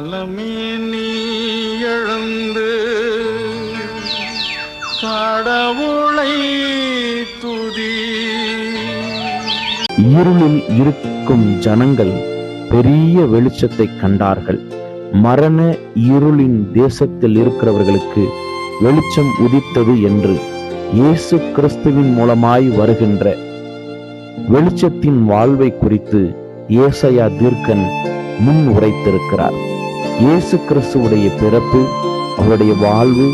காலமே நீ எழுந்து கடவுளை துதி. இருளில் இருக்கும் ஜனங்கள் பெரிய வெளிச்சத்தை கண்டார்கள். மரண இருளின் தேசத்தில் இருக்கிறவர்களுக்கு வெளிச்சம் உதித்தது என்று இயேசு கிறிஸ்துவின் மூலமாய் வருகின்ற வெளிச்சத்தின் வாழ்வை குறித்து ஏசையா தீர்க்கன் முன் உரைத்திருக்கிறார். இயேசு கிறிஸ்துவுடைய பிறப்பு அவருடைய வாழ்வு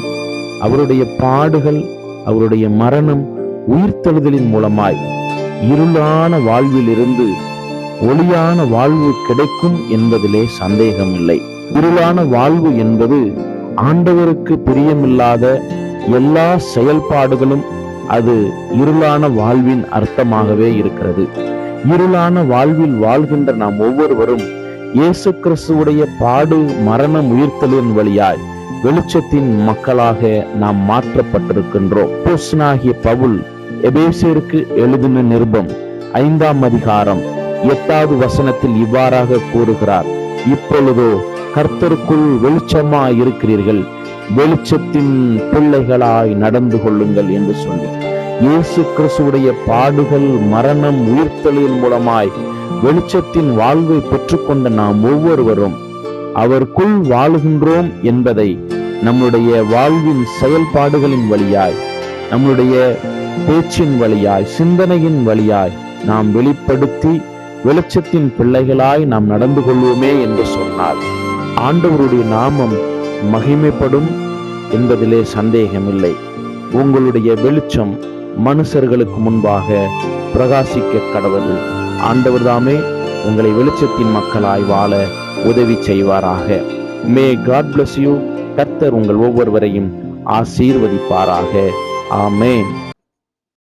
அவருடைய பாடுகள் அவருடைய மரணம் உயிர்த்தெழுதலின் மூலமாய் இருளான வாழ்விலிருந்து ஒளியான வாழ்வு கிடைக்கும் என்பதிலே சந்தேகமில்லை. இருளான வாழ்வு என்பது ஆண்டவருக்கு பிரியமில்லாத எல்லா செயல்பாடுகளும் அது இருளான வாழ்வின் அர்த்தமாகவே இருக்கிறது. இருளான வாழ்வில் வாழ்கின்ற நாம் ஒவ்வொருவரும் இயேசு கிறிஸ்துவுடைய பாடு மரணம் உயிர்த்தலின் வழியாய் வெளிச்சத்தின் மக்களாக நாம் மாற்றப்பட்டிருக்கின்றோம். போஸ்னாகிய பவுல் எபேசியருக்கு எழுதின நிருபம் ஐந்தாம் அதிகாரம் எட்டாவது வசனத்தில் இவ்வாறாக கூறுகிறார். இப்பொழுதோ கர்த்தருக்குள் வெளிச்சமா இருக்கிறீர்கள். வெளிச்சத்தின் பிள்ளைகளாய் நடந்து கொள்ளுங்கள் என்று சொல்லி இயேசு கிறிஸ்துடைய பாடுகள் மரணம் உயிர்த்தலின் மூலமாய் வெளிச்சத்தின் வாழ்வை பெற்றுக்கொண்ட நாம் ஒவ்வொருவரும் அவருக்குள் வாழுகின்றோம் என்பதை நம்முடைய வாழ்வின் செயல்பாடுகளின் வழியாய் நம்முடைய பேச்சின் வழியாய் சிந்தனையின் வழியாய் நாம் வெளிப்படுத்தி வெளிச்சத்தின் பிள்ளைகளாய் நாம் நடந்து கொள்வோமே என்று சொன்னார் ஆண்டவருடைய நாமம் மகிமைப்படும் என்பதிலே சந்தேகமில்லை. உங்களுடைய வெளிச்சம் மனுஷர்களுக்கு முன்பாக பிரகாசிக்க கடவுள் ஆண்டவர் தாமே உங்களை வெளிச்சத்தின் மக்களாய் வாழ உதவி செய்வாராக. மே காட் பிளஸ் யூ கர்த்தர் உங்கள் ஒவ்வொருவரையும் ஆசீர்வதிப்பாராக. ஆமே